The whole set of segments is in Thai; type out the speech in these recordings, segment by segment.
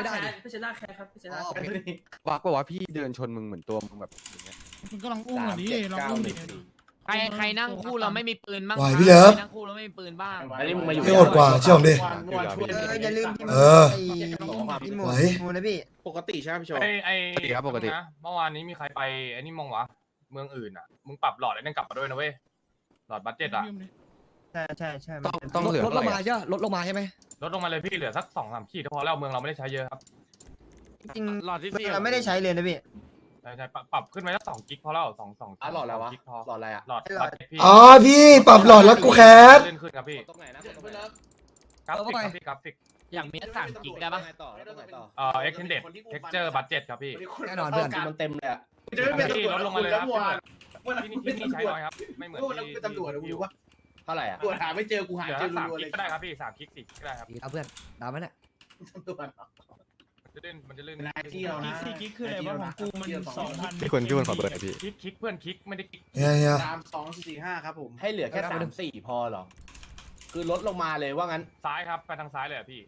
ไม่ได้ดิ พี่ชนะแคร์ครับพี่ชนะอ๋อ แคโอร์เควักบอกว่าพี่เดินชนมึงเหมือนตัวมึงแบบอย่างเงี้ยมึงก็ลองอุ้มหน่อยดิลองอุ้มดิใครใครนั่งคู่เราไม่มีปืนบ้างไหวครับพี่เลิฟ ใครนั่งคู่เราไม่มีปืนบ้าง อันนี้มึงมาอยู่ ไม่โหดกว่าเชื่อผมดิ เอออย่าลืมพี่เออพี่หมูไหวหมูนะพี่ ปกติใช่ไหมพี่โชว์ ไอ้ไอ้ปกติครับปกติ นะเมื่อวานนี้มีใครไปไอ้นี่มองวะ เมืองอื่นอะ มึงปรับหลอดไอ้นั่นกลับมาด้วยนะเว้ย หลอดบัตเจ็ตอะ ใช่ใช่ใช่ต้องต้องเหลือลดลเท่างไหร่มาอะใช่ปะลดลงมาใช่ไหม ลดลงมาเลยพี่เหลือสักสองสามขีดก็พอแล้วเมืองเราไม่ได้ใช้เยอะครับจริงหลอดที่ๆสี่เราไม่ได้ใช้เลยนะพี่ ใช่ใช่ปรับปรับขึ้นไปสักสองกิกพอแล้วสองสองอะหลอดอะไรวะ กิกพอหลอดอะไรอะหลอดหลอดบัตเจ็ตพี่อ๋อพี่ปรับหลอดแล้วกูแคสเล่นขึ้นครับพี่ตรงไหนนะตรงไหนนะกราฟิกครับพี่กราฟิกอย่างเมตรสามกิกได้ปะต่อแล้วตรงไหนต่อเอ่อ extended texture budget ครับพี่แน่นอนเพื่อนคือมันเต็มเลยอะพี่ลดลงมาเลยครับที่นี่ที่นี่ใช้น้อยครับไม่เหมือนที่ตำรวจรู้ปะ เท่าไหร่อะตรวจหาไม่เจอกูหาเจอสามกิกก็ได้ครับพี่สามกิกสี่กิกก็ได้ครับดีครับเพื่อนตามมันน่ะมันจะเล่นมันจะเล่นที่เรานะ สี่กิกคืออะไรวะของกูมันสองพันพี่คนพี่คนขอเบอร์หน่อยพี่ คลิกคลิกเพื่อนคลิกไม่ได้คลิกเฮียเฮียสามสองสี่ห้าครับผมให้เหลือแค่สามสี่พอเหรอ คือลดลงมาเลยว่างั้น ซ้ายครับไปทางซ้ายเลยอะพี่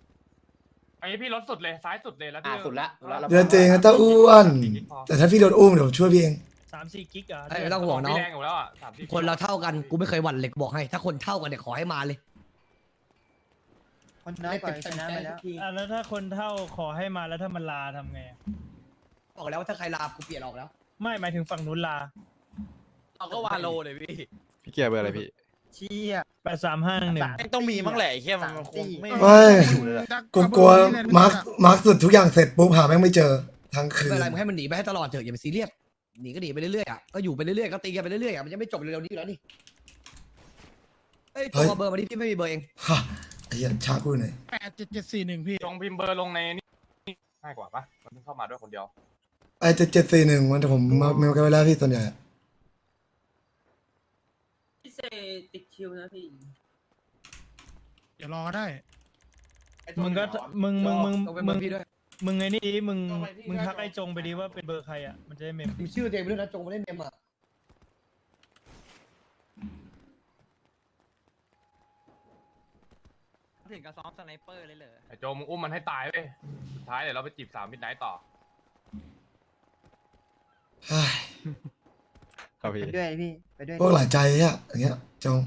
อันนี้พี่ลดสุดเลยซ้ายสุดเลยแล้วอ่าพี่สุดละสุดละ เดือนเจงนะตาอ้วน แต่ถ้าพี่โดนอุ้มเดี๋ยวผมช่วยพี่เอง สามสี่กิกเหรอเอ้ยไม่ต้องห่วงน้อง พี่แรงอยู่แล้วอะสามสี่คนเราเท่ากันกูไม่เคยหวั่นเหล็กบอกให้ ถ้าคนเท่ากันเนี่ยขอให้มาเลย คนน้อยกว่าชนะไปแล้ว อะแล้วถ้าคนเท่าขอให้มาแล้วถ้ามันลาทำไงอะบอกแล้วว่าถ้าใครลากูเปลี่ยนออกแล้วไม่หมายถึงฝั่งนู้นลาเราก็วาโลเลยพี่พี่เกียร์เบอร์อะไรพี่ เชี่ย แปดสามห้าหนึ่งต้องมีมั้งแหละไอ้เหี้ยมันคงไม่ไม่กูกลัวมาร์คมาร์คสุดทุกอย่างเสร็จปุ๊บหาแม่งไม่เจอทั้งคืไม่นเป็นไรมึงให้มันหนีไปให้ตลอดเถอะอย่าไปซีเรียส หนีก็หนีไปเรื่อยๆอะก็อยู่ไปเรื่อยๆก็ตีกันไปเรื่อยๆอะมันยังไม่จบเร็วๆนี้อยู่แล้วนี่เอ้ยตัวเบอร์มาดิพี่ไม่มีเบอร์เองฮะไอ้เหี้ยชากูหน่อยแปดเจ็ดเจ็ดสี่หนึ่งพี่ลงพิมพ์เบอร์ลงในนี่ง่ายกว่าปะมันเพิ่งเข้ามาด้วยคนเดียวไอ้เจ็ดเจ็ดสี่หนึ่งมันแต่ผมมาเมลกันไปแล้วพี่ส่วนใหญ่อะพี่เซติดคิวนะพี่เดี๋ยวรอก็ได้มึงก็มึงมึงมึงต้องเป็นเบมึองร์พี่ด้วย มึงไงนี่ดิมึงมึงทักไอ้จงไปดีว่าเป็นเบอร์ใครอะมันจะได้เมมมีชื่อเต็มไปด้วยนะจงมาเล่นเต็มอะถึงกับซ้อมสไนเปอร์เลยเหรอไอ้โจมึงอุ้มมันให้ตายเว้ยสุดท้ายเดี๋ยวเราไปจีบสาวมิดไนท์ต่อเฮ้ยครับพี่ ไปด้วยพี่ ไปด้วยพวกหลายใจอะอย่างเงี้ยจง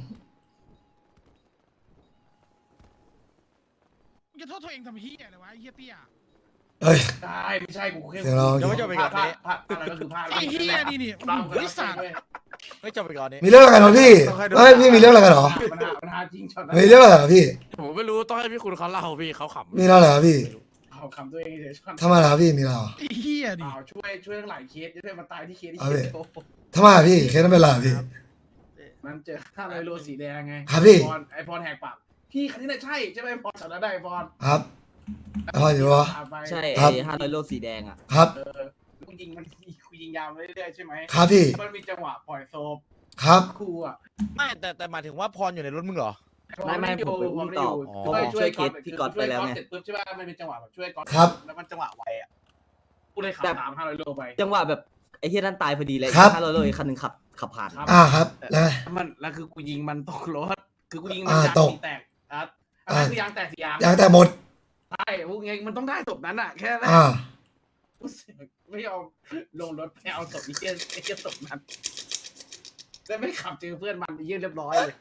มึงจะโทษตัวเองทำเฮียอะไรวะไอ้เฮียเตี้ย เอ้ย ใช่ไม่ใช่กูแค่เสียงเรา ยังไม่จบอีกเหรอพลาดพลาดอะไรก็คือพลาดไอ้เฮียนี่นี่เราไอ้สัตว์ไม่จบไปก่อนนี้มีเรื่องอะไรกันเหรอพี่เอ้ยพี่มีเรื่องอะไรกันเหรอปัญหาปัญหาจริงช็อตนั้นมีเรื่องอะไรเหรอพี่ ผมไม่รู้ต้องให้พี่คุณเขาเล่าพี่เขาขำมีเรื่องอะไรเหรอพี่เอาคำตัวเองเฉยช็อตทำไมล่ะพี่มีอะไรเหรอไอ้เฮียดิเอาช่วยช่วยหลายเคสจะได้มาตายที่เคสที่เอาเคดิสโตทำไมล่ะพี่เคสนั้นเป็นไรพี่ มันเจอข้าเลยโลสีแดงไงครับพี่พรไอพรแหกปากพี่คันนี้น่ะใช่ใช่ไหมพรช็อตนั้นได้พร ครับ พออยู่วะตามไปใช่ครับไอ้ห้าร้อยโลสีแดงอะ ครับ เออกูยิงมันกูยิงยาวไปเรื่อยๆใช่ไหมครับพี่ มันมีจังหวะปล่อยโซบครับครูอะไม่แต่แต่หมายถึงว่าพรอยู่ในรถมึงเหรอ ไม่ไม่ผมไปอุ้มต่อเพราะผมช่วยเคสพี่ก๊อตไปแล้วไง เสร็จปุ๊บใช่ป่ะมันเป็นจังหวะแบบช่วยก๊อตครับ แล้วมันจังหวะไวอะกูเลยขับตามห้าร้อยโลไป จังหวะแบบไอ้เฮียนั่นตายพอดีเลยครับ ห้าร้อยโลอีกคันหนึ่งขับขับผ่าน ครับ อ่าครับแล้วไงมันแล้วคือกูยิงมันตกรถ คือกูยิงมันอ่ายางตก สีแตกอะอันนั้นคือยางแตกสียาง ยางแต่หมด ใช่พวกไงมันต้องได้ศพนั้นอะ แค่นั้นอ่ารู้สึกไม่ยอมลงรถไปเอาศพไอ้เหี้ยไอ้เหี้ยศพนั้นแล้วไม่ขับเจอเพื่อนมันไอ้เหี้ยเรียบร้อยเลย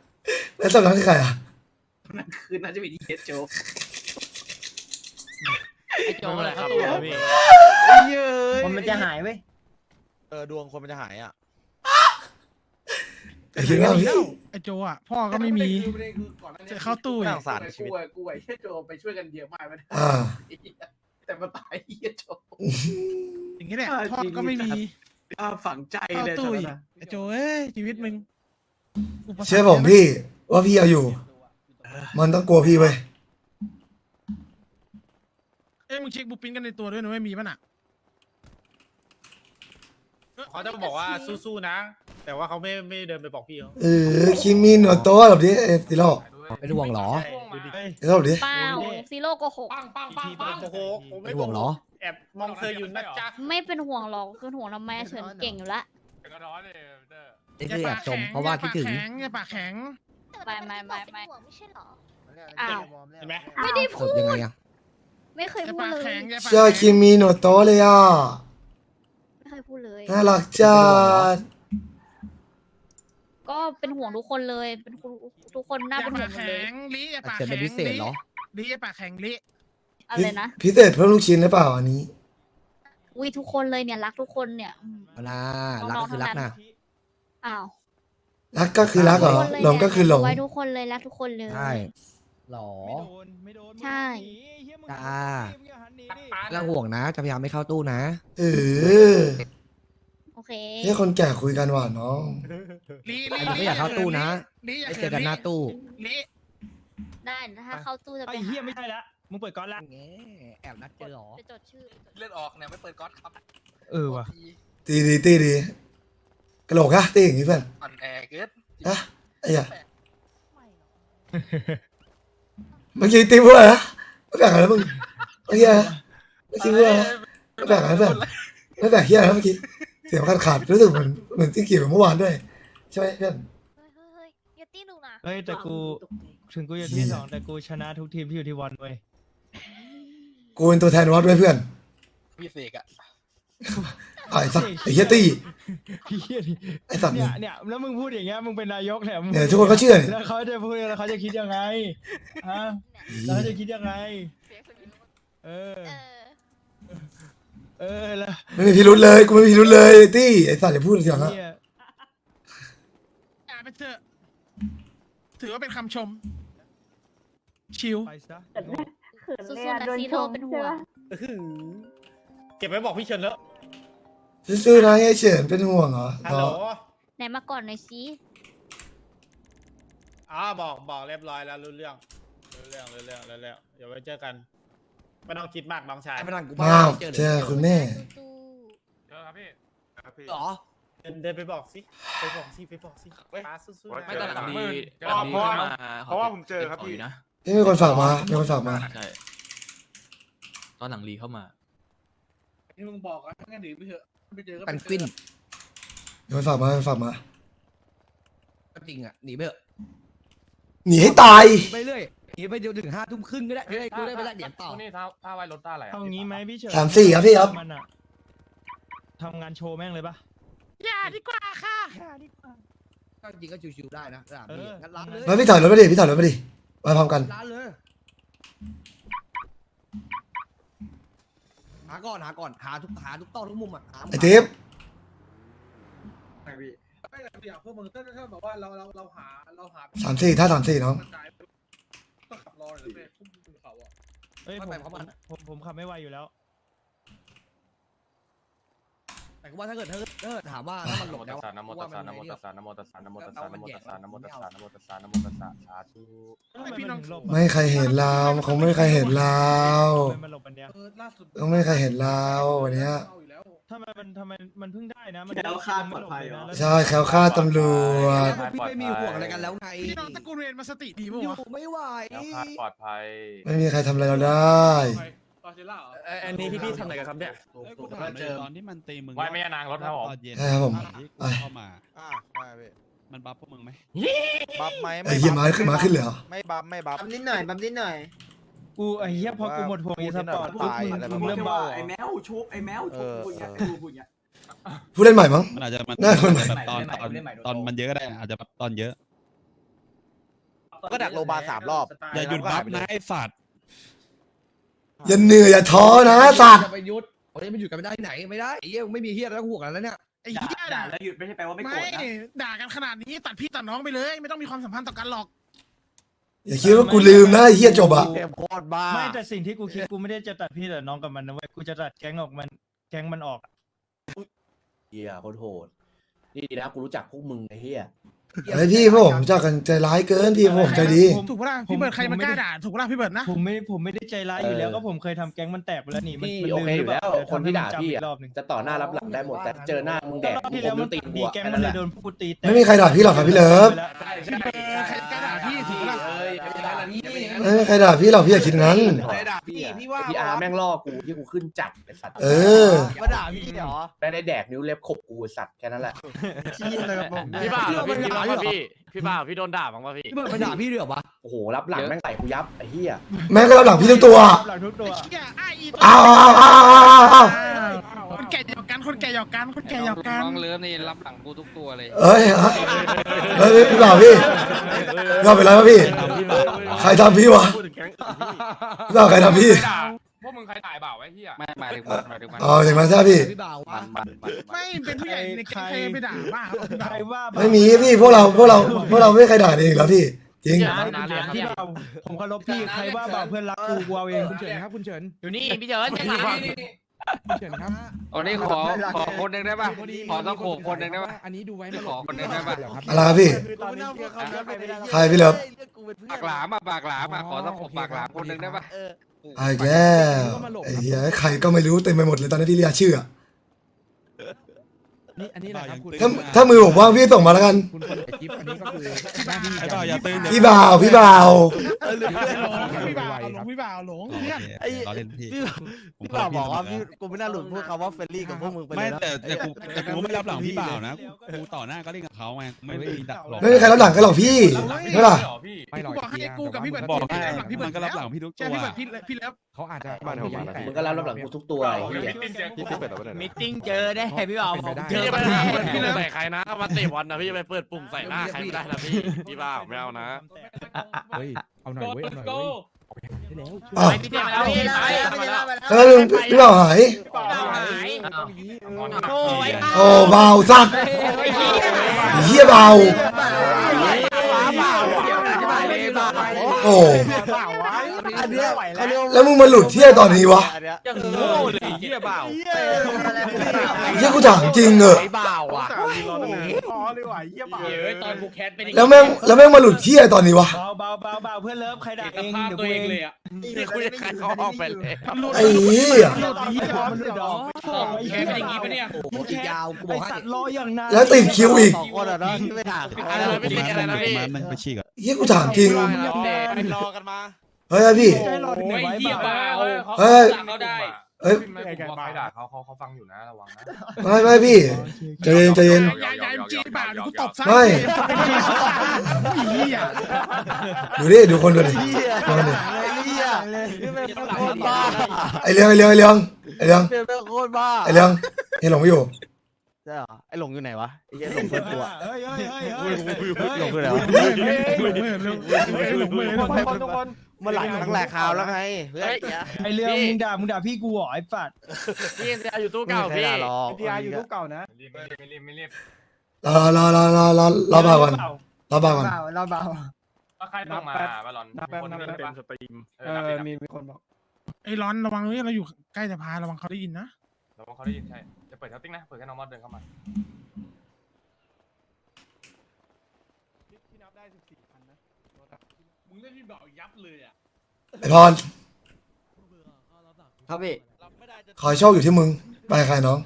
แล้วตอนนั้นคือใครอะนั่นคือน่าจะเป็นอีเอสโจไอ้โจอะไรครับไอ้เหี้ย คนมันจะหายเว้ย เออดวงคนมันจะหายอะ ไอ้คิดว่าพี่ไอ้โจอะ พ่อก็ไม่มีประเด็นคือก่อนหน้านี้จะเข้าตู้อีก น่าสงสารชีวิต กูอะกูไอ้เหี้ยโจไปช่วยกันเยอะมากมันอ่าแต่มาตายไอ้เหี้ยโจ อย่างนี้แหละอ่าพ่อก็ไม่มีอ่าฝังใจเข้าเลยตู้ตอนอีนั้นกอะไอ้โจเอ้ยชีวิตมึงอุปสรรคเชื่อผมพี่ ว่าพี่เอาอยู่ มันต้องกลัวพี่เว้ยเอ้ยมึงเช็คบุ๊ปปิ้นกันในตัวด้วยนะไม่มีป่ะน่ะ เขาจะบอกว่าสู้ๆนะ แต่ว่าเขาไม่ไม่เดินไปบอกพี่เขาเออคิมินโนโตะแบบนี้เอติโร่เป็นห่วงเหรอเฮ้ยเอติโร่แบบนี้เปล่าซีโร่โกหก ปังปังปังพี่ปัเป็นงโกหกผมไม่เป็นโกห่วงเหรหอกแอบมองเธออยู่นะจ๊ะไม่เป็นห่วงหรอกคือห่วงทำไมเฉินเก่งอยู่แล้วเป็นกระท้อนเลยเด้อนี่คือแอบชมเพราะว่าคิดถึง อย่าปากแข็งไม่ไม่ไม่ไม่ไม่ใช่เหรออ้าวเห็นไหมไม่ได้สดยังไงอะไม่เคยอย่าพูดปากเลยแข็งอย่าปากเชื่อแข็งคิมิโนโตะเลยอะ ไม่เคยพูดเลย น่ารักจัดก็เป็นห่วงทุกคนเลย เป็นคุณทุกคนน่าอย่าเป็นห่วปางกหมดเลแข็ยงลิอย่าปากเชิญแข็เป็นงพิเศษเหรอลิอย่าปากแข็งลิอะไรนะพิเศษเพิ่มลูกชิ้นหรือเปล่าอันนี้อุ้ยทุกคนเลยเนี่ยรักทุกคนเนี่ยอืมเอานะรักก็คือรักนะอ้าวรักก็คือรักเหรอทุคนเลยหลงก็คือหลง ไว้ทุกคนเลยรักทุกคนเลย ใช่ หรอใช่จ้าแล้วห่วงนะ จะพยายามไม่เข้าตู้นะ เออโอเคนี่คนแก่คุยกันว่ะน้องลิอันนี้ก็อยากเข้าตู้นะลิอย่าไม่เขิเจอกันหน้าตู้ลิได้ถ้าเข้าตู้จะไปไอ้เฮียไม่ใช่ละ มึงเปิดก่อนละ แงแอบนัดเจอเหรอ ไปจดชื่อไปจดเลือดออกเนี่ยไม่เปิดก๊อตครับเออว่ะ ตีดีตีดีกระโหลกอะตีอย่างงี้เพื่อนอ่อนแอเกินอะไอ้เหี้ย เมื่อกี้ตีพูดอะไรนะไม่แบ่งอะไรนะมึงเมื่อกี้อะไรนะเมื่อกี้พูดอะไรนะไม่แบ่งอะไรเพื่อนไม่แบ่งเฮียอะไรนะเมื่อกี้เสียงขาดขาดรู้สึกเหมือนเหมือนที่เกี่ยวกับเมื่อวานด้วยใช่ไหมเพื่อน เฮ้ยเฮ้ยเฮ้ยอย่าตีหนูนะเฮ้ยแต่กูถึงกูอยู่ที่สองแต่กูชนะทุกทีมที่อยู่ที่วันเว้ยกูเป็นตัวแทนวัดด้วยเพื่อน พี่เสกอะ ไอ้สัสไอ้เฮียตี้เฮียดิไอ้สัตว์เนี่นี่ยเนี่ยแล้วมึงพูดอย่างเงี้ยมึงเป็นนายกเนี่ยมึงเนี่ยทุกคนก็เชื่อเนี่ยแล้วเขาจะพูดแล้วเขาจะคิดยังไงฮะแล้วเขาจะคิดยังไง เออ เออ เออแล้วไม่มีพิรุษเลยกูไม่มีพิรุษเลยตี้ไอ้สัตว์อย่าพูดเสียงนะเฮียอย่าไปเถอะถือว่าเป็นคำชม ชิว ไปซะสู้ๆนะซีโร่เป็นห่วงเก็บไว้บอกพี่เฉินแล้ว ซื่อๆนะไอ้เฉินเป็นห่วงเหรอฮัลโหลไหนมาก่อนหน่อยสิอ๋อบอกบอกเรียบร้อยแล้วรู้เรื่องรู้เรื่องรู้เรื่องรู้เรื่องเดี๋ยวไว้เจอกันไม่ต้องคิดมากน้องชายไอ้พนังกูอ้าวเจอเจอคุณแม่ สู้เจอครับพี่ เหรอ เดินเดินไปบอกสิไปบอกสิไปบอกสิป้าสู้ๆนะ ไม่ต้องหลังดีเพราะว่าเพราะว่าผมเจอครับพี่นี่มีคนฝากมามีคนฝากมา ใช่ตอนหลังรีเข้ามาที่มึงบอกอะถ้างั้นหนีไปเถอะ ไม่เจอก็แปไปนเจอกวินมีคนฝากมามีคนฝากมาจริงอะหนีไปเถอะหนีให้ตาย ไปเรื่อยหนีไปจนถึงห้าทุ่มครึ่งก็ได้จะได้กูได้ไปแลกเหรียญต่อพวกนี่ถ้าถ้าไว้รถต้าอะไรอะเอางี้ไหมพี่เฉินสามสี่ครับพี่ครับ มันอะทำงานโชว์แม่งเลยปะ อย่าดีกว่าค่ะก็จริงก็ชิวๆได้นะสนามบินเออ งั้นรับเลย มาพี่ถอยรถมาดิพี่ถอยรถมาดิมาพร้อมกัน ร้านเลยหา ก่อนหาก่อนหาทุกหาทุกต้อทุกมุมอะหาไอ้ทิพย์ไม่แต่อย่างพวกมึงถ้าถ้าแบบว่าเราเราเราหาเราหาสามสี่ถ้าสามสี่น้องก็ขับรอเลยไม่พุ่งขึ้นเขาอะเอ้ยผมผมผมผมขับไม่ไหวอยู่แล้ว แต่กูว่าถ้าเกิดถ้าเกิดถ้าเกิดถามว่าถ้ามันหลนะบแล้วโมอะตัสสะนะโมกูตัว่าสมันสะนะโมตัสสะนะโมตัสสะนะโมตัสสะนะโมตัสสะนะโมตัสสะนะโมตัสสะนะโมตัสสะสาธุทำไมมันถึงหลบไม่ให้ใครเห็นเราคงไม่มีใครเห็นเราทำไมมันหลบอันเนี้ยเออล่าสุดต้องไม่มีใครเห็นเราวันเนี้ยเอาอยู่แล้วทำไมมันทำไมมันเพิ่งได้นะมันแล้วคาดปลอดภัยเหรอใช่แคล้วคลาดตำรวจพี่ไม่มีห่วงอะไรกันแล้วไงพี่น้องตระกูลเรียนมาสติดีป่ะอยู่วะไม่ไหวแล้วคาดปลอดภัย ไม่มีใครทำอะไรเราได้ ปาเซล่าเหรออันนี้พี่ๆทำอะไรกันครับเนี่ยถูกๆก็เจอตอนที่มันตีมึงไว้ไม่ยานางรถครับผม ตอนเย็นใช่ครับผมที่กูอะเข้ามา อ่าได้พี่มันบัฟพวกมึงไหมบัฟไหมไอ้เหี้ยมาขึ้นมาขึ้นเลยเหรอ ไม่บัฟไม่บัฟ บัมนิดหน่อยบัมนิดหน่อยกูไอ้เหี้ยพอกูหมดห่วงอีสปอร์ตปุ๊บมึงอะไรประมึมาณงเริ่มเบาเหรอไอ้แมวชุบไอ้แมวชุบพูดอย่างเงี้ยพูดอย่างเงี้ย ผู้เล่นใหม่มั้ง มันอาจจะมันน่าคนใหม่ แบบตอนเล่นใหม่ตอนเล่นใหม่โดนตอนมันเยอะก็ได้นะอาจจะแบบตอนเยอะก็ดักโลบาสามรอบ อย่าหยุดบัฟนะไอ้สัตว์ อย่าเหนื่อยอย่าท้อนะสัตว์ จะไปยุดโอ้ยมันอยู่กันไม่ได้ไหนไม่ได้ไอ้เหี้ยไม่มีเหี้ยแล้วห่วงกันแล้วเนี่ยไอ้เหี้ยด่าด่าแล้วหยุดไม่ใช่แปลว่าไม่โกรไม่ธนะ ด่ากันขนาดนี้ตัดพี่ตัดน้องไปเลย ไม่ต้องมีความสัมพันธ์ต่อกันหรอก อย่าคิดว่ากูลืมนะไอ้เฮียจบอะเกมโคตรบ้า ไม่แต่สิ่งที่กูคิดกูไม่ได้จะตัดพี่แต่น้องกับมันนะเว้ยกูจะตัดแก๊งออกมันแก๊งมันออก เฮียโคตรโหด นี่นะกูรู้จักพวกมึงไอ้เฮีย ไอ้พี่พวกผมเจ้ากันใจร้ายเกินพี่พวกผมใจดี ถูกปะล่ะพี่เบิร์ดใครมากล้าด่าถูกปะล่ะพี่เบิร์ดนะผมไม่ผมไม่ได้ใจร้ายอยู่แล้วก็ผมเคยทำแก๊งมันแตกไปแล้วนี่มันพี่มันโอเคลืมหอรืยู่เปแล้ล่าวเดี๋ยวคนที่ทำให้ด่าจำพี่อีอะกรอบหนึ่งจะต่อหน้ารับหลังได้หมดแต่เจอหน้ามึงแดกรอบที่แล้วมันตีดีหัวแก๊งแค่มันั้นนเลแหยละ โดนพวกกูตีแตก ไม่มีใครด่าพี่หรอกครับพี่เลิฟไปแล้วพี่เบิร์ดใค ละพี่ไม่มีใครด่าพี่หรอกพี่อย่าคิดงั้น ใครด่าพี่พี่ว่าพี่อาร์แม่งล่อกูที่กูขึ้นจัดไอสัตว์เออ มาด่าพี่เหรอแม่งได้แดกนิ้วเล็บขบกูไอ้สัตว์แค่นั้นแหละ พี่บ้าเหรอพี่พี่บ้าป่ะพี่พี่บ้าพี่โดนด่าบ้างป่ะพี่พี่เบิร์ดมาด่าพี่ด้วยเหรอวะ โอ้โหรับหลังแม่งใส่กูยับไอ้เหี้ยแม่งก็รับหลังพี่ทุกตัว หลังทุกตัวเหี้ยไอ้อีอ้าวอ้าวอ้าวอ้าวอ้าวคนแก่หยอกกันคนแก่หยอกกันคนแก่หยอกกันน้องเลิฟนี่รับหลังกูทุกตัวเลยเอ้ยเฮ้ยพี่บ่าวพี่พี่บ่าวเป็นไรวะพี่ ใครทำพี่วะพี่บ่าวใครทำพี่ด่าพวกมึงใครถ่ายเปล่าไอ้เหี้ยไม่หมายถึงมันหมายถึงมันอ๋ออย่างนั้นใช่พี่ พี่บ่าววะไม่เป็นผู้ใหญ่ในแก๊งใครไปด่าบ้าใครว่าไม่มีพี่พวกเราพวกเราพวกเราไม่มีใครด่าเองแล้วพี่ จริงพี่เบาผมเคารพพี่ใครว่าเบาเพื่อนรักกูกูเอาเองคุณเฉินครับคุณเฉินอยู่นี่พี่เจิญคุณเฉินครับโอ้นี่ขอขอคนหนึ่งได้ป่ะ ขอต้องโขกคนหนึ่งได้ป่ะ อันนี้ดูไว้ขอคนหนึ่งได้ป่ะอะไรครับพี่คือตอนนี้เขาเยอะไปไม่ได้ใครพี่เลิฟ ปากหลามอะปากหลามอะขอต้องโขกปากหลามคนหนึ่งได้ป่ะเอาอีกแล้วไอ้เหี้ยใครก็ไม่รู้เต็มไปหมดเลยตอนนี้ที่เรียกชื่ออะ นี่อันนี้แหละครับคุณถ้าถ้ามือผมว่างพี่ส่งมาแล้วกัน คุณคนไอจิ๊บอันนี้ก็คือหน้าที่ไอ้บ่าวอย่าตื่น พี่บ่าวพี่บ่าวพี่บ่าวหลงพี่บ่าวหลงเพื่อนไอ้ล้อเล่นพี่พี่บ่าวบอกว่าพี่กูไม่น่าหลุดพูดคำว่าเฟรนลี่กับพวกมึงไปเลไม่ยนะแต่แต่กูแต่กูไม่รับหลังพี่บ่าวนะกูต่อหน้าก็เล่นกับเขาไงไม่ไม่มีดักหรอกไม่มีใครรับหลังกันหรอกพี่ใช่ปะล่ะเหรอพี่กูบอกให้ไอ้กูกับพี่เบิร์ดบอกพี่ได้รับหลังพี่เบิมัร์นดก็รับหลังพี่ทุกใช่ตัวพี่เบิร์ดพี่พี่เลิฟเขาอาจจะมึงก็รับรับหลังกูทุกตัวไอ้เหี้ยพี่ติดเป็ดหรอมิติ้งเจอได้พี่บ่าวพี่จะไปเปิดปุ่มใส่ใครนะมาเตะบอลนะพี่จะไปเปิดปุ่มใส่หน้าใครไม่ได้นะพี่พี่บ้าไม่เอานะเฮ้ยเอาหน่อยเว้ยเอาหน่อยเว้ยอ้าวพี่เตะมาแล้วพี่ไปมาแล้วแล้วลุงพี่บ่าวหายโอ้ยโอ้บ่าวสัตว์เฮียบ่าวโอ้ อันเนี้ยเขาเรียกแล้วมึงมาหลุดเที่ยตอนนี้วะอันเนี้ยยังโง่เลยเหี้ยเบาเฮียกูถามจริงเหอะไอ้เบาอะอ๋อเลยว่ะเยี่ยบ่าวเฮ้ยตอนกูแคสเป็นแล้วแม่งแล้วแม่งมาหลุดเที่ยตอนนี้วะเบาเบาเบาเบาเพื่อนเลิฟใครด่าเองภาพเดี๋ยวตัวกูเอเองงเลยอะนี่คุยกับใครเขาออกไปเลยไอ้เหี้ยหลุดเหี้ยมันหลุดดอกแคสเป็นอย่างงี้ปะเนี่ยโอ้โหอีกยาวกูบไออกให้สัตว์รออย่างนานแล้วติดคิวอีกสองคนอะเนาะที่ไม่ด่าเขาอะไรไม่ดีอะไรนะพี่มันมันไปฉีกอะเฮียกูถามจริงรอกันมาเฮ้ยพี่ ใช่รอถึงไหนโอ้ยไว้เหี้ยเปล่าเบาเฮ้ย เขาได้ เอ้ย ไม่ผมว่าใครด่าเขาเขาเขาฟังอยู่นะระวังนะไม่ไม่พี่ใจเย็นใจเย็น ยายยายจีบ่าวเดี๋ยวกูตบซ้ไม่ เหี้ยดูดิดูคนดูดิเหี้ยดูคนดิเหี้ยพี่เป็นโคตรบ้าไอเลี้ยงไอเลี้ยงไอเลี้ยงไอเลี้ยงพี่เป็นโคตรบ้าไอเลี้ยงเฮียหลงไม่อยู่ ใช่เหรอไอ้หลงอยู่ไหนวะไอ้เหี้ยหลงเพื่อนตัวเฮ้ยเฮ้ยเฮ้ยเฮ้ยหลงอยู่ไหนวะหลงมือหลงมือหลงมือหลงมือทุกคนเมื่อไหร่ตั้งแหลกข่าวแล้วไงเพื่อนเหี้ยไอเรื่องมึงด่ามึงด่าพี่กูเหรอไอ้ปัดพี่เอ็นอยู่ตู้ไม่เก่ามีใครพี่ด่าหรอกพีอาร์อยู่ทุกเก่านะไม่รีบไม่รีบไม่รีบรอรอรอรอรอรอบ่าวก่อนรอบ่าวก่อนเราเบาว่าใครต้องมาบอลลอนคนนึงเป็นสตรีมเอเอออมีมีคนบอกไอ้ร้อนระวังเลยเราอยู่ใกล้สะพานระวังเขาได้ยินนะระวังเขาได้ยินใช่จะเปิดเทปติ้งนะ เปิดแค่น้องมอสเดินเข้ามาพี่นับได้สิบสี่พันนะมึงเล่นพี่เบายับเลยอะไอพรครับพี่ขอให้โชคอยู่ที่มึง ไปกับใครน้อง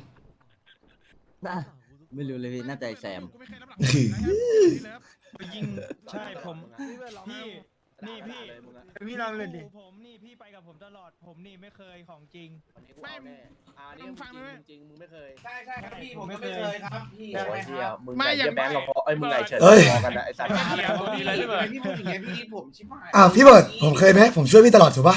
ไม่รู้เลยพี่น่าจะแซม กูไม่เคยรับหลังไปยิง ใช่ผม พี่ นี่พี่ พี่ลองเลยดิ ผมนี่พี่ไปกับผมตลอด ผมนี่ไม่เคยของจริง ไม่ อ่านี่มึงจริงจริงมึงไม่เคย ใช่ใช่ครับพี่ผมก็ไม่เคยครับพี่โอ้ยใช่เหี้คยรับมึงไงเหี้ยแบงค์เราพอเอ้ยมึงไงเฉินเอ้ย พอกันนะไอ้สัตว์เหี้ยผมดีเลยเลยพี่พูดอย่างเงี้ยพี่ผมชิบหายอะพี่เบิร์ดผมเคยไหมผมช่วยพี่ตลอดถูกปะ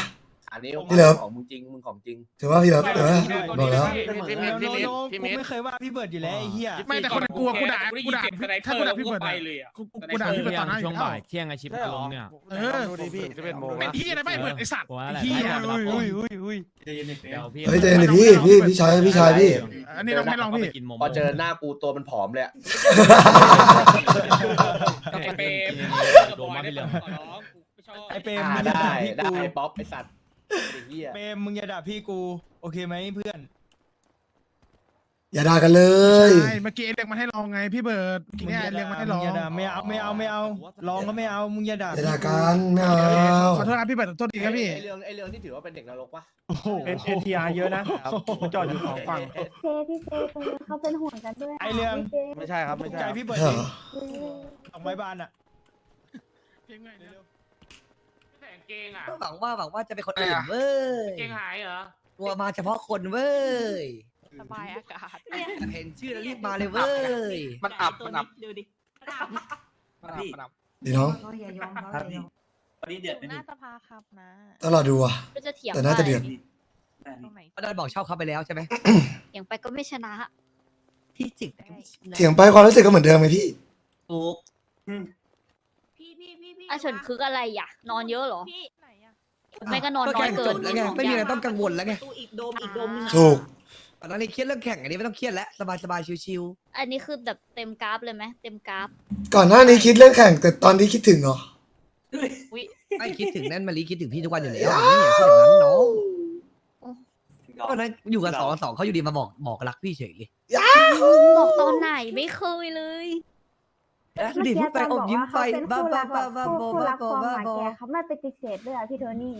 อันนี้พี่เลิฟ ของมึงจริงมึงของจริงถูกปะพี่เลิฟถูกปะบอกแล้ว พี่โนมิดโนพี่มิดโนพี่กูมิดไม่เคยว่าพี่เบิร์ดอยู่แล้วไอ้เหี้ย ไม่แต่คนกลัวกูด่ากูด่าถ้ากูด่าพี่เบิร์ดไปเลยอะกูกูด่าพี่เบิร์ดต่อหน้าอยู่แล้วเที่ยงอาชีพลงเนี่ยเออดูดิพี่จะเป็นโมเป็นที่อะไรไม่เบิร์ดไอสัตว์ว่าอะไรที่อุ้ยอุ้ยอุ้ยเดี๋ยวพี่เฮ้ยใจเย็นดิพี่พี่พี่ชายพี่ชายพี่ อันนี้เราให้ลองพี่พอเจอหน้ากูตัวมันผอมเลยอะไอเปรมบอยได้ขอร้องกูไม่ชอบไอเปรม อ่ามึงอย่าได้ด่าพี่ได้กูป๊อปไอ้สัตว์ ไอ้เหี้ยเปรมมึงอย่าด่าพี่กู โอเคไหมเพื่อน อย่าด่ากันเลย ใช่เมื่อกี้เรียกมาให้ลองไงพี่เบิร์ดเมื่อกี้เนี่ยเรียกมาให้ลองมึงอย่าด่าไม่เอาไม่เอาไม่เอาลองก็ไม่เอามึงอย่าด่าอย่าด่ากันไม่เอาขอโทษครับพี่เบิร์ดโทษทีครับพี่ไอ้เรื่องไอ้เรื่องที่ถือว่าเป็นเด็กนรกปะเป็นเอทีอาร์เยอะนะจอดอยู่สองฝั่งเจพี่เจคนนี้เขาเป็นห่วงกันด้วยไอ้เรื่องพี่จไม่ใช่ครับไม่ใจใช่พี่เบิร์ดใช่ดิเหรอสองใบบานอะแต่กางเกงอะก็หวังว่าหวังว่าจะเป็นคนอื่นเว้ยกางเกงหายเหรอ ตัวมาเฉพาะคนเว้ยสบายอากาศเห็นชื่อแล้วรีบมาเลยเว้ยมันอับมันอับดูดิมันอับมันอับดีน้องอย่ายอมเขาอย่ายอมวันนี้เดือดหน้าสภาครับนะต้องรอดูอะก็จะเถียงแต่น่าจะเดือดตรงไหนก็ได้บอกเช่าเขาไปแล้วใช่ไหมเถียงไปก็ไม่ชนะที่จริงเถียงไปความรู้สึกก็เหมือนเดิมไงพี่ถูกพี่พี่พี่พี่ อาเฉินคืออะไรอะ นอนเยอะเหรอ พี่ไหนอะก็ไม่ก็นอนน้อยเกินแล้วไงไม่มีอะไรต้องกังวลแล้วไงอีกโดมอีกโดมนึงถูก ตอนนั้นนี่เครียดเรื่องแข่งอันนี้ไม่ต้องเครียดแล้วสบายสบายชิวอันนี้คือแบบเต็มกราฟเลยไหมเต็มกราฟ ก่อนหน้านี้คิดเรื่องแข่งแต่ตอนนี้คิดถึงเหรอ ๆไม่คิดถึงนั่นมารีคิดถึงพี่ทุกวันอยู่แล้วนี่อย่าคิดอย่างนั้นน้องตอนนั้นอยู่กับสองสองเขาอยู่ดีมาบอกบอกรักพี่เฉยเลยบอกตอนไหนไม่เคยเลย เมื่อดีดพี่ไปอบอกยิ้มว่าไปเขาเป็นบ้าคู่บ้ารักบ้าบ้าบ้ารักความบ้าแกบ้าเขาไม่ปฏิเสธด้วยอะพี่โทนี่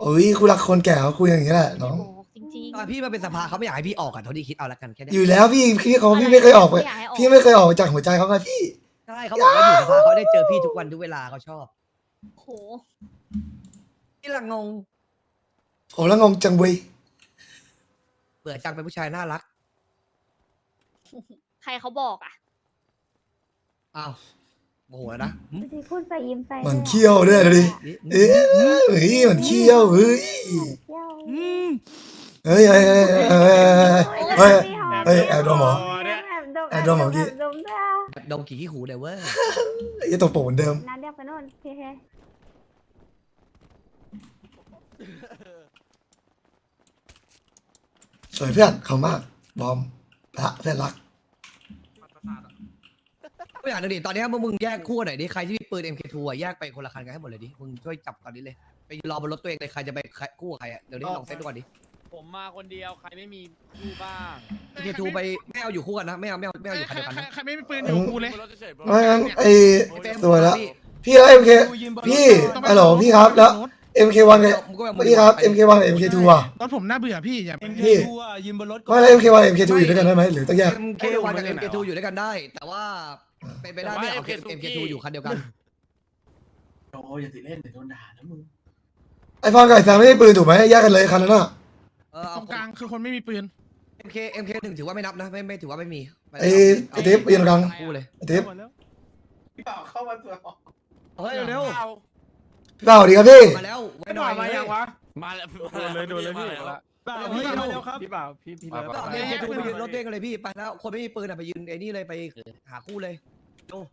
โอ้ยคุณรักคนแก่เขาคุยอย่างนี้แหละน้อง จริงตอนพี่มาเป็นสภาเขาไม่อยากให้พี่ออกอะเท่าที่คิดเอาละกันแค่นี้อยู่แล้วพี่พี่เขาพี่ไม่เคยออกเลยพี่ไม่เคยออกจากหัวใจเขาไงพี่ ใช่เขาบอกว่าอยู่สภาเขาได้เจอพี่ทุกวันทุกเวลาเขาชอบโหพี่ละงงผมละงงจังเว้ยเบื่อจังเป็นผู้ชายน่ารัก ใครเขาบอกอะ อ้าวโมโหแล้วนะหึพี่พูดไปยิ้มไปมันเคี้ยวด้วยดูดินี่เอ๊ะเฮ้ยมันเคี้ยวเฮ้ยเที่ยวอืมเฮ้ยเฮ้ยเฮ้ยเฮ้ยเฮ้ย เฮ้ยแอบดมเหรอ แอบดมแอบดมเหรอเมื่อกี้แอบดมด้วยอะดมกี่ขี้หูเดี๋ยวเว้ยไอ้ตัวโปกเหมือนเดิมนัดเดียวไปโน่นพี่เฮ้สวยเพื่อนเขามากบอมพระเพื่อนรัก ก็อย่างหนึงดิตอนนี้มึงมึงแยกคู่หน่อยดิใครที่มีปืน MK2 อะแยกไปคนละคันกันให้หมดเลยดิมึงช่วยจับตอนนี้เลยไปรอบนรถตัวเองเลยใครจะไปใครคู่กับใครอะเดี๋ยวนี้ลองเซตดูก่อนดิ ผมมาคนเดียวใครไม่มีคู่บ้าง MK2 ไปไม่เอาอยู่คู่กันนะไม่เอาไม่เอาไม่เอาอยู่คันเดียวกันนะใครไม่มีปืนอยู่กูเลย ไม่งั้นไอ้เฟรมสวยแล้วพี่พี่แล้วเอ็มเคพี่ฮัลโหลพี่ครับแล้ว MK1 กับมึงก็แบบพี่ครับ MK1 กับ MK2 อะรถผมน่าเบื่อพี่อย่าพี่อะยืมบนรถก่อนไม่แล้ว MK1 กับ MK2 อยู่ด้วยกันได้ไหมหรือต้องแยก MK1 กับ MK2 อยู่ด้วยกันได้ แต่ว่า เป็นไปได้ไม่เอา MK2 อยู่คันเดียวกันโอ้ยอย่าติดเล่นเดี๋ยวโดนด่านะมึงไอ้พอนกับไอ้แซมไม่ได้ปืนถูกไหมแยกกันเลยคันนั้นอะเออตเอารงกลางคือคนไม่มีปืน MK MK1 ถือว่าไม่นับนะไม่ไม่ถือว่าไม่มีไอ้ไอ้เทปยืนกลางคู่เลยไอ้เทปพี่เปล่าเข้ามาตัวเฮ้ยเร็วพี่เปล่าสวัสดีครับพี่มาแล้วไว้ไม่หหน่น่ออยยมายังวะมาแล้วเลยโดนเลยพี่เปล่าพี่มาเร็วครับพี่เปล่าพี่พี่ก็เอา MK2 ไปยืนรถเด้งกันเลยพี่ไปแล้วคนไม่มีปืนอะไปยืนไอ้นี่เลยไปหาคู่เลย Don't.